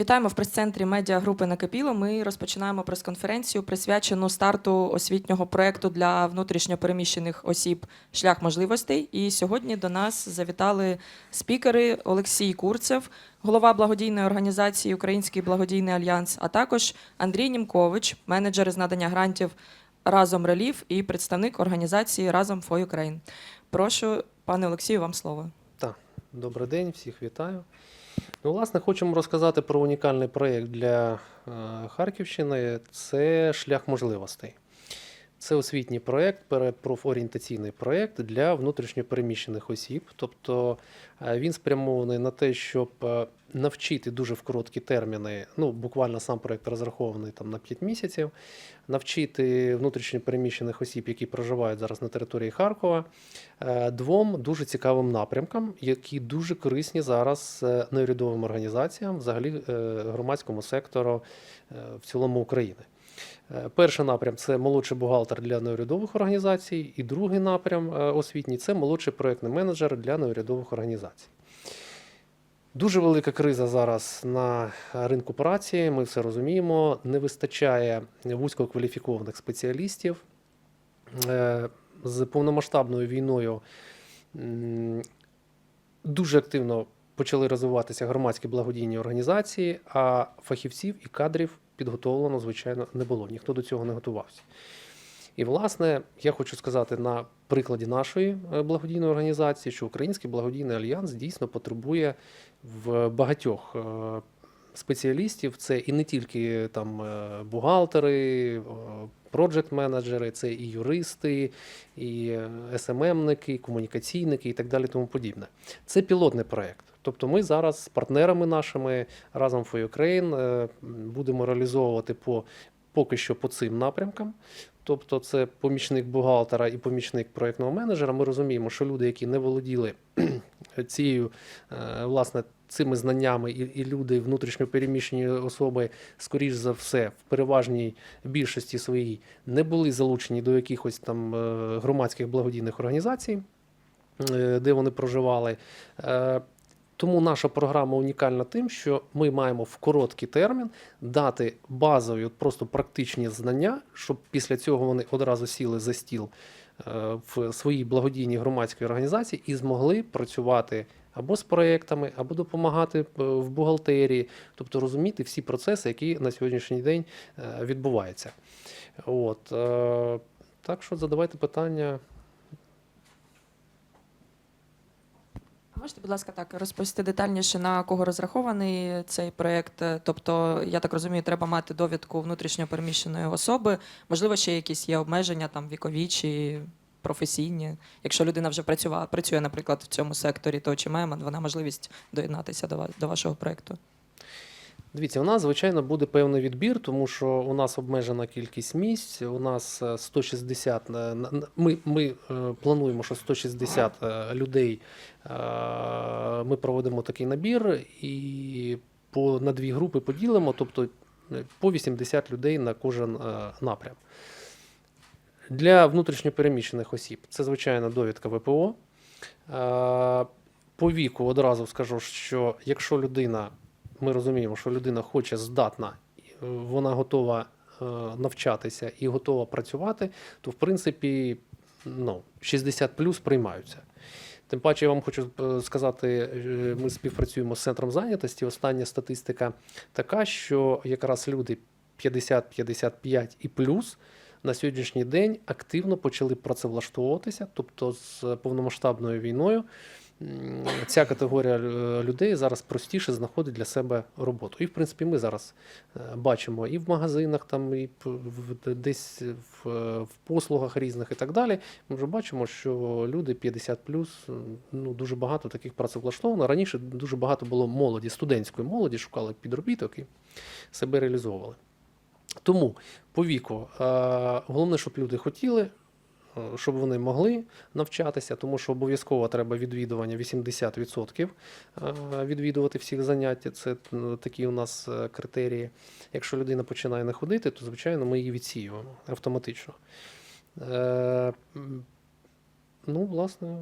Вітаємо в прес-центрі медіагрупи Накипіло. Ми розпочинаємо прес-конференцію, присвячену старту освітнього проекту для внутрішньопереміщених осіб Шлях можливостей. І сьогодні до нас завітали спікери Олексій Курцев, голова благодійної організації Український благодійний альянс, а також Андрій Німкович, менеджер з надання грантів Разом Реліф і представник організації Разом for Ukraine. Прошу, пане Олексію, вам слово. Так, добрий день, всіх вітаю. Ну, власне, хочемо розказати про унікальний проєкт для е, Харківщини. Це шлях можливостей. Це освітній проєкт, пере- профорієнтаційний проєкт для внутрішньопереміщених осіб. Тобто е, він спрямований на те, щоб е, навчити дуже в короткі терміни. Ну, буквально сам проєкт розрахований там на 5 місяців, навчити внутрішньопереміщених осіб, які проживають зараз на території Харкова, е, двом дуже цікавим напрямкам, які дуже корисні зараз неурядовим організаціям, взагалі громадському сектору в цілому України. Е, Перший напрям це молодший бухгалтер для неурядових організацій, і другий напрям е, освітній це молодший проєктний менеджер для неурядових організацій. Дуже велика криза зараз на ринку праці. Ми все розуміємо. Не вистачає вузькокваліфікованих спеціалістів. Е, З повномасштабною війною дуже активно почали розвиватися громадські благодійні організації, а фахівців і кадрів підготовлено, звичайно, не було. Ніхто до цього не готувався. І, власне, я хочу сказати на прикладі нашої е, благодійної організації, що Український благодійний альянс дійсно потребує в багатьох е, спеціалістів. Це і не тільки там е, бухгалтери, проджект-менеджери, це і юристи, і СММники, і комунікаційники і так далі. Тому подібне. Це пілотний проект. Тобто ми зараз з партнерами нашими разом for Ukraine е, будемо реалізовувати по поки що по цим напрямкам. Тобто, це помічник бухгалтера і помічник проєктного менеджера. Ми розуміємо, що люди, які не володіли цією е, власне цими знаннями, і, і люди внутрішньопереміщені особи, скоріш за все, в переважній більшості своїй не були залучені до якихось там е, громадських благодійних організацій, е, де вони проживали. Тому наша програма унікальна тим, що ми маємо в короткий термін дати базові, просто практичні знання, щоб після цього вони одразу сіли за стіл е, в своїй благодійній громадській організації і змогли працювати або з проектами, або допомагати е, в бухгалтерії, тобто розуміти всі процеси, які на сьогоднішній день е, відбуваються. От, так що задавайте питання. Можете, будь ласка, так розповісти детальніше на кого розрахований цей проєкт? Е, Тобто, я так розумію, треба мати довідку внутрішньопереміщеної особи. Можливо, ще якісь є обмеження там вікові чи професійні. Якщо людина вже працювала, працює, наприклад, в цьому секторі, то чи має вона можливість доєднатися до вашого проєкту? Дивіться, у нас, звичайно, буде певний відбір, тому що у нас обмежена кількість місць. У нас е, 160, е, на- ми, ми е, плануємо, що 160 е, людей е, ми проводимо такий набір і по, на дві групи поділимо, тобто е, по 80 людей на кожен е, напрям. Для внутрішньопереміщених осіб це, звичайно, довідка ВПО. Е, По віку одразу скажу, що якщо людина ми розуміємо, що людина хоче здатна, е, вона готова е, навчатися і готова працювати, то в принципі ну, 60 плюс приймаються. Тим паче, я вам хочу е, сказати, ми співпрацюємо з центром зайнятості. Остання статистика така, що якраз люди 50-55 і плюс на сьогоднішній день активно почали працевлаштовуватися, тобто з повномасштабною війною ця категорія е, людей зараз простіше знаходить для себе роботу. І в принципі ми зараз е, бачимо і в магазинах, там, і десь в, е, в послугах різних і так далі. Ми вже бачимо, що люди 50 ну дуже багато таких працевлаштовано. Раніше дуже багато було молоді, студентської молоді, шукали підробіток і себе реалізовували. Тому по віку головне, щоб люди хотіли, щоб вони могли навчатися, тому що обов'язково треба відвідування 80% е, відвідувати всіх занять. Це е, такі у нас е, критерії. Якщо людина починає не ходити, то звичайно ми її відсіюємо автоматично. Ну, власне,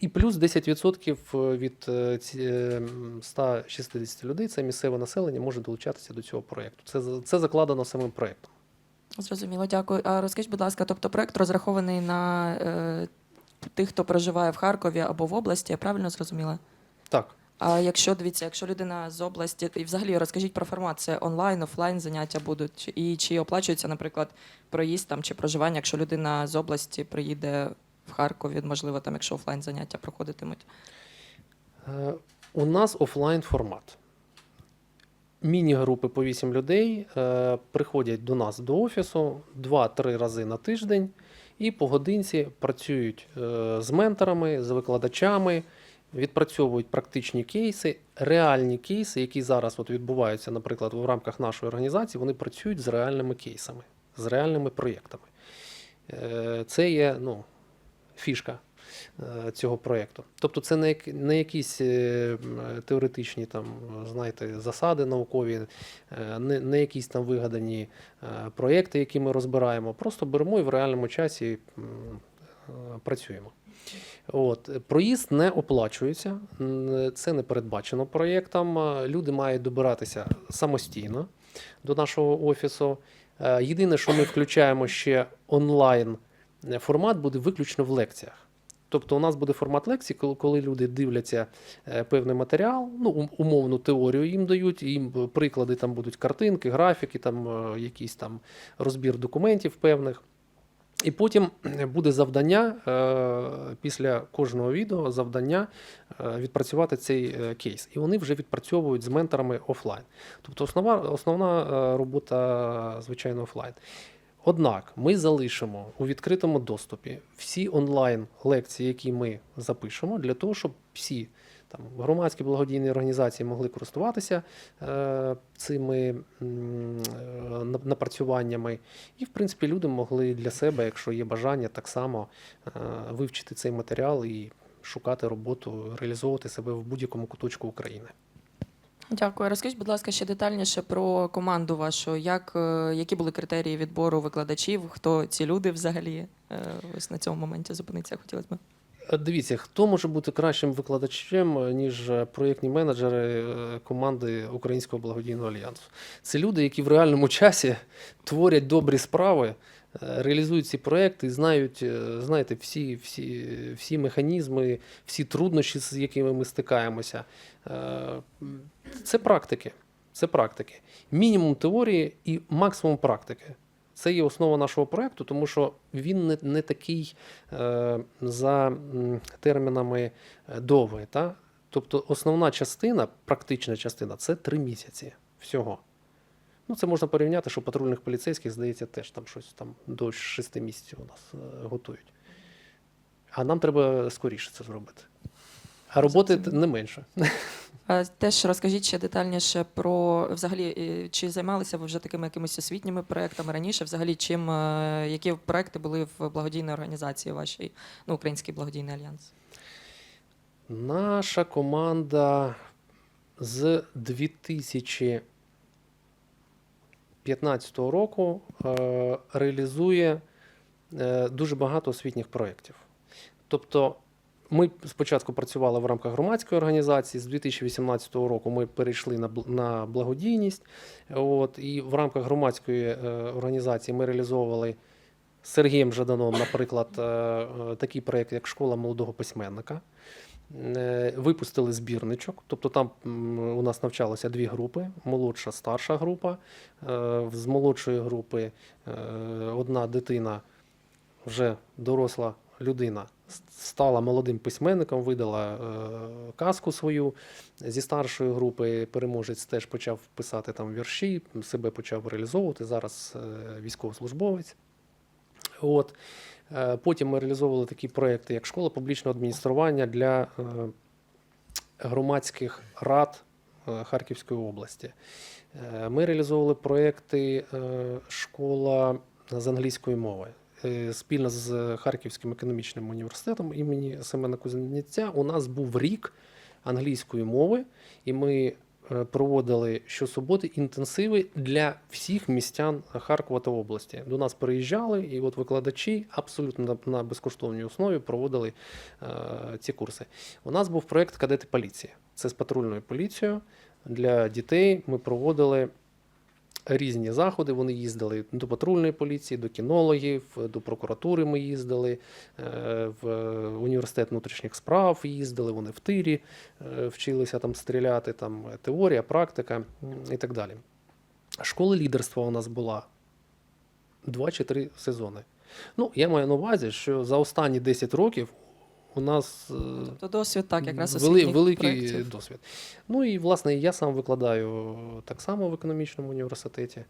І плюс 10% від е, ці- е, м, 160 людей, це місцеве населення, може долучатися до цього проєкту. Це, це закладено самим проєктом. Зрозуміло, дякую. А розкажіть, будь ласка, тобто проект розрахований на е, тих, хто проживає в Харкові або в області, я правильно зрозуміла? Так. А якщо дивіться, якщо людина з області, і взагалі розкажіть про формат, це онлайн, офлайн заняття будуть, і чи оплачується, наприклад, проїзд там чи проживання, якщо людина з області приїде в Харкові, можливо, там, якщо офлайн заняття проходитимуть. Е, У нас офлайн формат. Міні-групи по 8 людей е, приходять до нас до офісу 2-3 рази на тиждень і по годинці працюють е, з менторами, з викладачами, відпрацьовують практичні кейси, реальні кейси, які зараз от відбуваються, наприклад, в рамках нашої організації, вони працюють з реальними кейсами, з реальними проєктами. Е, Це є ну, фішка цього проєкту. Тобто це не, якісь е, теоретичні там, знаєте, засади наукові, е, не, не якісь там вигадані е, проєкти, які ми розбираємо. Просто беремо і в реальному часі е, працюємо. От. Проїзд не оплачується, це не передбачено проєктом. Е, Люди мають добиратися самостійно до нашого офісу. Е, Єдине, що ми включаємо ще онлайн е, формат, буде виключно в лекціях. Тобто у нас буде формат лекцій, коли, люди дивляться е, певний матеріал, ну, умовну теорію їм дають, їм е, приклади там будуть картинки, графіки, там е, якийсь там розбір документів певних. І потім буде завдання після кожного відео завдання відпрацювати цей кейс. І вони вже відпрацьовують з менторами офлайн. Тобто основна, основна робота, звичайно, офлайн. Однак ми залишимо у відкритому доступі всі онлайн лекції, які ми запишемо, для того, щоб всі там громадські благодійні організації могли користуватися е, цими м, е, напрацюваннями. І, в принципі, люди могли для себе, якщо є бажання, так само е, вивчити цей матеріал і шукати роботу, реалізовувати себе в будь-якому куточку України. Дякую. Розкажіть, будь ласка, ще детальніше про команду вашу. Як, е, які були критерії відбору викладачів? Хто ці люди взагалі? Е, Ось на цьому моменті зупинитися хотілося б. Е, Дивіться, хто може бути кращим викладачем, ніж проєктні менеджери команди Українського благодійного альянсу? Це люди, які в реальному часі творять добрі справи, реалізують ці проекти, знають, е, знаєте, всі, всі, всі механізми, всі труднощі, з якими ми стикаємося. Е, Це практики. Це практики. Мінімум теорії і максимум практики. Це є основа нашого проекту, тому що він не, не такий е, за термінами е, довгий. Та? Тобто основна частина, практична частина це три місяці всього. Ну, це можна порівняти, що патрульних поліцейських, здається, теж там щось там до 6 місяців у нас е, готують. А нам треба скоріше це зробити. А роботи не менше. Теж розкажіть ще детальніше про взагалі, е, чи займалися ви вже такими якимись освітніми проектами раніше? Взагалі, чим е, які проекти були в благодійній організації вашій, ну, Український благодійний альянс? Наша команда з 2015 року е, реалізує е, дуже багато освітніх проєктів. Тобто, ми спочатку працювали в рамках громадської організації, з 2018 року ми перейшли на, на благодійність. От, і в рамках громадської е, організації ми реалізовували з Сергієм Жаданом, наприклад, такий проєкт, як Школа молодого письменника. Е, Випустили збірничок, тобто там у нас навчалося дві групи: молодша, старша група. Е, З молодшої групи е, одна дитина, вже доросла людина, стала молодим письменником, видала казку свою. Зі старшої групи переможець теж почав писати там вірші, себе почав реалізовувати. Зараз військовослужбовець. От. Е, Потім ми реалізовували такі проекти, як школа публічного адміністрування для е, громадських рад е, Харківської області. Ми реалізовували проекти школа з англійської мови. Спільно з Харківським економічним університетом імені Семена Кузнєця у нас був рік англійської мови, і ми проводили щосуботи інтенсиви для всіх містян Харкова та області. До нас приїжджали, і от викладачі абсолютно на, на безкоштовній основі проводили е, ці курси. У нас був проект Кадети поліції. Це з патрульною поліцією. Для дітей ми проводили різні заходи. Вони їздили до патрульної поліції, до кінологів, до прокуратури ми їздили, е, в університет внутрішніх справ їздили, вони в тирі е, вчилися там стріляти, там теорія, практика і так далі. Школа лідерства у нас була два чи три сезони. Ну, я маю на увазі, що за останні 10 років у нас е, То досвід так, якраз Вели, великий проєктів. досвід. Ну і власне я сам викладаю так само в економічному університеті.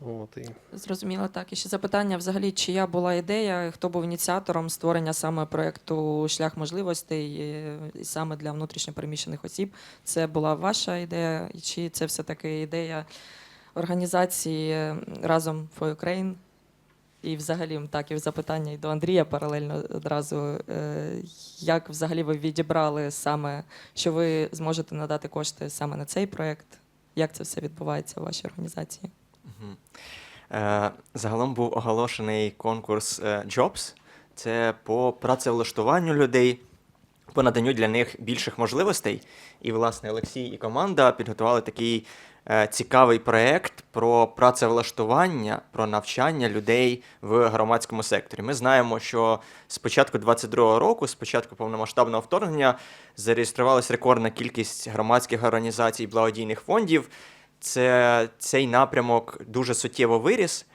От, і Зрозуміло, так. І ще запитання: взагалі, чия була ідея, хто був ініціатором створення саме проєкту Шлях можливостей і саме для внутрішньопереміщених осіб? Це була ваша ідея, чи це все-таки ідея організації разом for Ukraine? І взагалі так і запитання і до Андрія паралельно одразу. Е, Як взагалі ви відібрали саме, що ви зможете надати кошти саме на цей проєкт? Як це все відбувається у вашій організації? Мгм. Е, Загалом був оголошений конкурс е, Jobs. Це по працевлаштуванню людей, по наданню для них більших можливостей. І, власне, Олексій і команда підготували такий цікавий проект про працевлаштування, про навчання людей в громадському секторі. Ми знаємо, що з початку 22-го року, з початку повномасштабного вторгнення, зареєструвалася рекордна кількість громадських організацій, благодійних фондів. Це цей напрямок дуже суттєво виріс,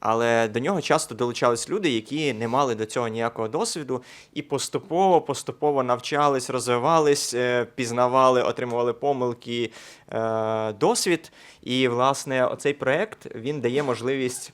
але до нього часто долучались люди, які не мали до цього ніякого досвіду, і поступово, поступово навчались, розвивались, е, пізнавали, отримували помилки, е, досвід. І, власне, оцей проект він дає можливість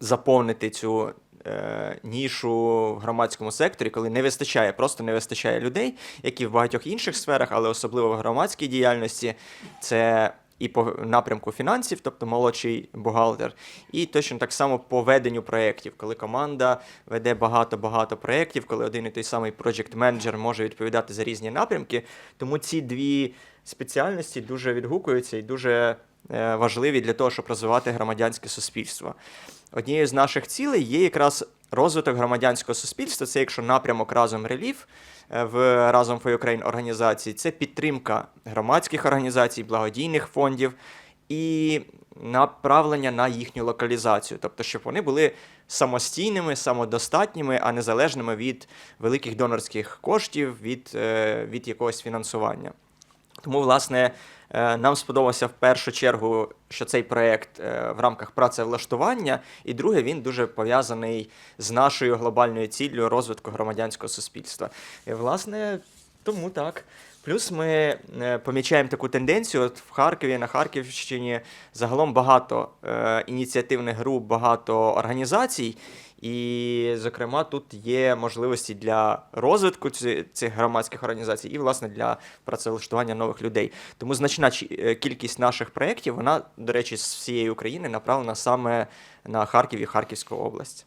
заповнити цю. е, Нішу в громадському секторі, коли не вистачає, просто не вистачає людей, як і в багатьох інших сферах, але особливо в громадській діяльності, це і по напрямку фінансів, тобто молодший бухгалтер, і точно так само по веденню проєктів, коли команда веде багато-багато проєктів, коли один і той самий project менеджер може відповідати за різні напрямки. Тому ці дві спеціальності дуже відгукуються і дуже е, важливі для того, щоб розвивати громадянське суспільство. Однією з наших цілей є якраз розвиток громадянського суспільства. Це якщо напрямок разом реліф в разом for Ukraine організації, це підтримка громадських організацій, благодійних фондів і направлення на їхню локалізацію, тобто, щоб вони були самостійними, самодостатніми, а не залежними від великих донорських коштів, від, е, від якогось фінансування. Тому, власне, нам сподобався в першу чергу, що цей проєкт е, в рамках працевлаштування, і друге, він дуже пов'язаний з нашою глобальною ціллю розвитку громадянського суспільства. І, власне, тому так. Плюс ми е, помічаємо таку тенденцію от в Харкові, на Харківщині загалом багато е, ініціативних груп, багато організацій. І, зокрема, тут є можливості для розвитку ці- цих громадських організацій і, власне, для працевлаштування нових людей. Тому значна е, кількість наших проєктів, вона, до речі, з всієї України направлена саме на Харків і Харківську область.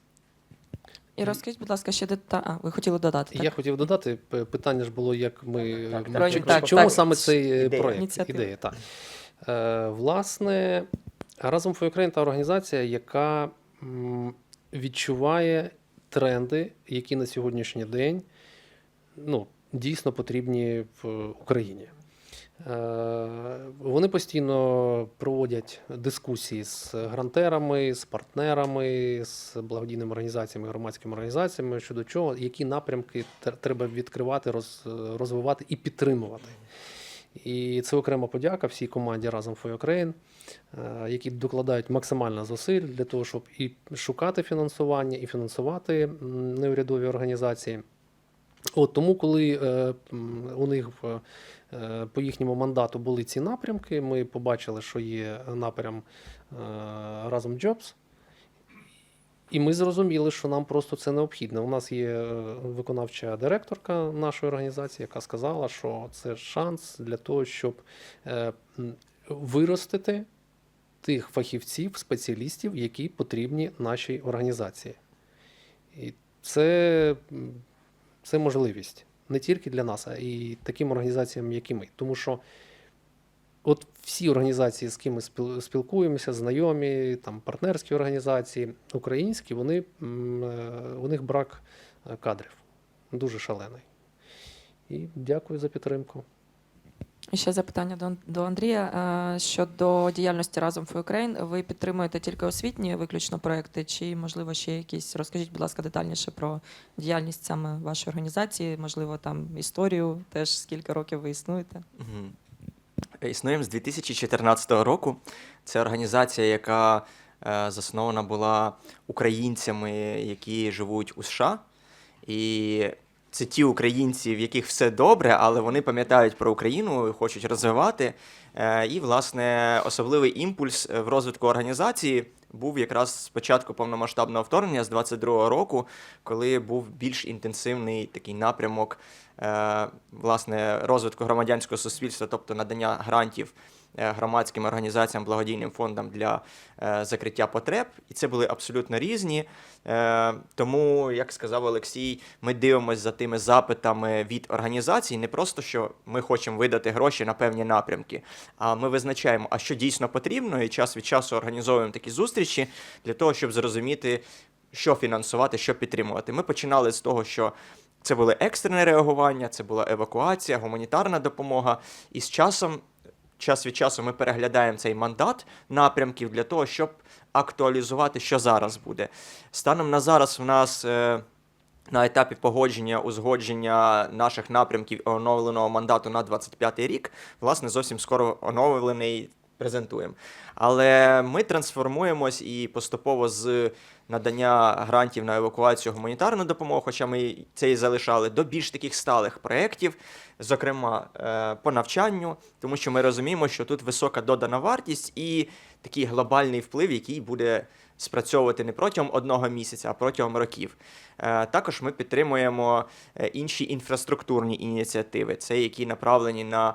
І розкажіть, будь ласка, ще дета... А, ви хотіли додати, так? я хотів додати, питання ж було, як ми Так, так, чи- так, чому так. саме цей е, Ідея. проєкт? Ініціатива. Ідея, так. Е, власне, разом for Ukraine та організація, яка відчуває тренди, які на сьогоднішній день ну, дійсно потрібні в Україні. Е, Вони постійно проводять дискусії з грантерами, з партнерами, з благодійними організаціями, громадськими організаціями щодо чого, які напрямки треба відкривати, роз- розвивати і підтримувати. І це окрема подяка всій команді разом for е, які докладають максимально зусиль для того, щоб і шукати фінансування, і фінансувати неурядові організації. От тому, коли е, у них е, по їхньому мандату були ці напрямки, ми побачили, що є напрям разом Jobs. І ми зрозуміли, що нам просто це необхідно. У нас є е, виконавча директорка нашої організації, яка сказала, що це шанс для того, щоб е, виростити тих фахівців, спеціалістів, які потрібні нашій організації. І це, це можливість не тільки для нас, а і таким організаціям, як і ми. Тому що от всі організації, з ким ми спілкуємося, знайомі, там партнерські організації, українські, вони, е, у них брак е, кадрів. Дуже шалений. І дякую за підтримку. І ще запитання до, до Андрія. Е, Щодо діяльності разом for Ukraine, ви підтримуєте тільки освітні виключно проекти, чи можливо ще якісь? Розкажіть, будь ласка, детальніше про діяльність саме вашої організації, можливо, там історію, теж скільки років ви існуєте. Мгм. Існуємо з 2014 року. Це організація, яка е, заснована була українцями, які живуть у США. І це ті українці, в яких все добре, але вони пам'ятають про Україну, і хочуть розвивати. Е, І, власне, особливий імпульс е, в розвитку організації був якраз з початку повномасштабного вторгнення з 22-го року, коли був більш інтенсивний такий напрямок власне розвитку громадянського суспільства, тобто надання грантів е, громадським організаціям, благодійним фондам для е, закриття потреб. І це були абсолютно різні. Е, Тому, як сказав Олексій, ми дивимося за тими запитами від організацій, не просто що ми хочемо видати гроші на певні напрямки, а ми визначаємо, а що дійсно потрібно, і час від часу організовуємо такі зустрічі для того, щоб зрозуміти, що фінансувати, що підтримувати. Ми починали з того, що це були екстрене реагування, це була евакуація, гуманітарна допомога. І з часом, час від часу, ми переглядаємо цей мандат напрямків для того, щоб актуалізувати, що зараз буде. Станом на зараз в нас. е, На етапі погодження, узгодження наших напрямків оновленого мандату на 25 рік, власне, зовсім скоро оновлений презентуємо. Але ми трансформуємось і поступово з надання грантів на евакуацію гуманітарну допомогу, хоча ми це і залишали, до більш таких сталих проєктів, зокрема е, по навчанню, тому що ми розуміємо, що тут висока додана вартість і такий глобальний вплив, який буде спрацьовувати не протягом одного місяця, а протягом років. Е, Також ми підтримуємо е, інші інфраструктурні ініціативи, це які направлені на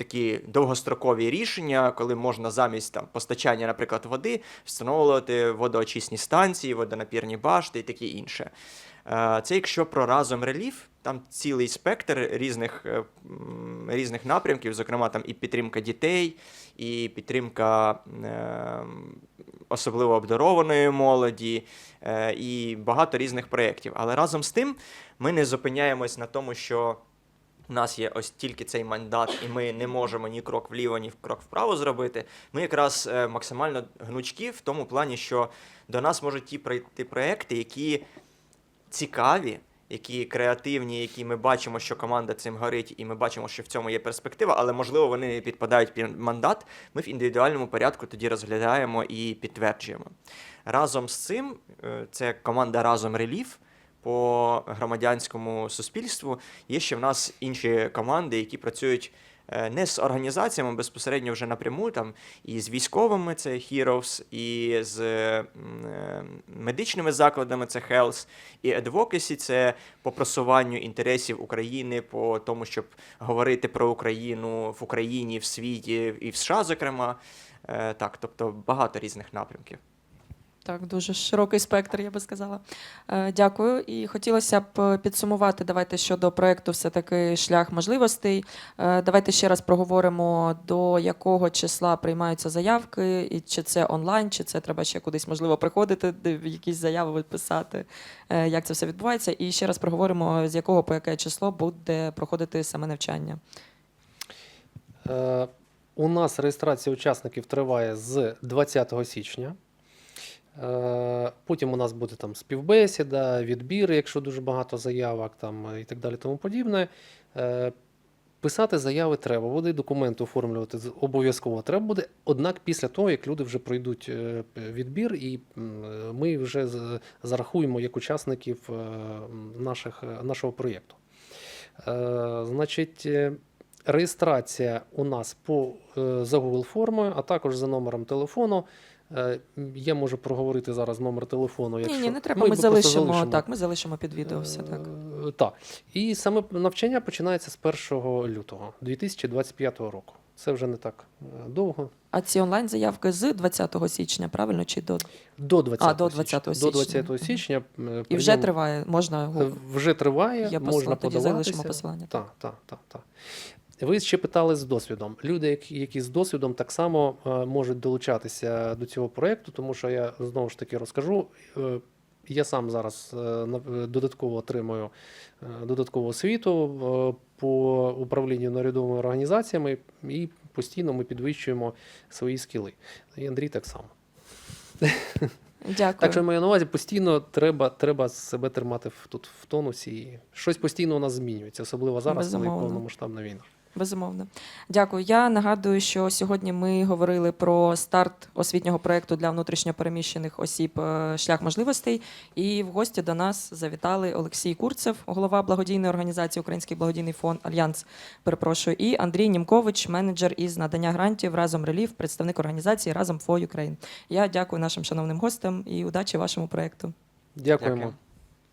такі довгострокові рішення, коли можна замість там постачання, наприклад, води, встановлювати водоочисні станції, водонапірні башти і таке інше. Е, Це якщо про разом реліф, там цілий спектр різних, е, різних напрямків, зокрема там і підтримка дітей, і підтримка е, особливо обдарованої молоді, і багато різних проєктів. Але разом з тим ми не зупиняємось на тому, що у нас є ось тільки цей мандат, і ми не можемо ні крок вліво, ні крок вправо зробити. Ми якраз е, максимально гнучкі в тому плані, що до нас можуть ті прийти проекти, які цікаві, які креативні, які ми бачимо, що команда цим горить, і ми бачимо, що в цьому є перспектива, але можливо вони не підпадають під мандат. Ми в індивідуальному порядку тоді розглядаємо і підтверджуємо. Разом з цим, е, це команда Разом Реліф. По громадянському суспільству є ще в нас інші команди, які працюють е, не з організаціями безпосередньо вже напряму, там і з військовими це Heroes, і з е, медичними закладами це Health, і Advocacy – це по просуванню інтересів України, по тому, щоб говорити про Україну в Україні, в світі і в США, зокрема. Е, Так, тобто багато різних напрямків. Так, дуже широкий спектр, я би сказала. Е, Дякую. І хотілося б підсумувати. Давайте щодо проекту, все-таки шлях можливостей. Е, Давайте ще раз проговоримо, до якого числа приймаються заявки, і чи це онлайн, чи це треба ще кудись можливо приходити, якісь заяви писати, е, як це все відбувається. І ще раз проговоримо, з якого по яке число буде проходити саме навчання. Е, У нас реєстрація учасників триває з 20 січня. Е, Потім у нас буде там співбесіда, відбір, якщо дуже багато заявок там, і так далі. Тому подібне. Е, Писати заяви треба буде, документи оформлювати обов'язково треба буде. Однак після того, як люди вже пройдуть е, відбір, і е, ми вже зарахуємо як учасників е, наших, е, нашого проєкту. Е, Значить, е, реєстрація у нас по, е, за Google формою, а також за номером телефону. Е, Я можу проговорити зараз номер телефону. Ні, Якщо... ні, не треба. Ну, Ми залишимо, залишимо. так. Ми залишимо під відео все так. Е, Так. І саме навчання починається з 1 лютого 2025 року. Це вже не так е, довго. А ці онлайн заявки з 20 січня, правильно чи до До 20 А, до 20 До січня. 20 січня. е, і вже триває? Можна е, Вже триває, є можна подаватися. залишимо посилання. Так, так, так, так. Ви ще питали з досвідом. Люди, які, які з досвідом, так само е, можуть долучатися до цього проєкту, тому що я знову ж таки розкажу. е, я сам зараз е, додатково отримую додаткову освіту по управлінню нарядовими організаціями, і постійно ми підвищуємо свої скіли. І Андрій так само. Дякую. Так що маю на увазі, постійно треба, треба себе тримати в, тут в тонусі. Щось постійно у нас змінюється, особливо зараз, коли повномасштабна війна. Безумовно. Дякую. Я нагадую, що сьогодні ми говорили про старт освітнього проєкту для внутрішньопереміщених осіб е, шлях можливостей. І в гості до нас завітали Олексій Курцев, голова благодійної організації Український благодійний фонд Альянс. Перепрошую, і Андрій Німкович, менеджер із надання грантів разом релів, представник організації Разом for Ukraine. Я дякую нашим шановним гостям і удачі вашому проєкту. Дякуємо. Дякую.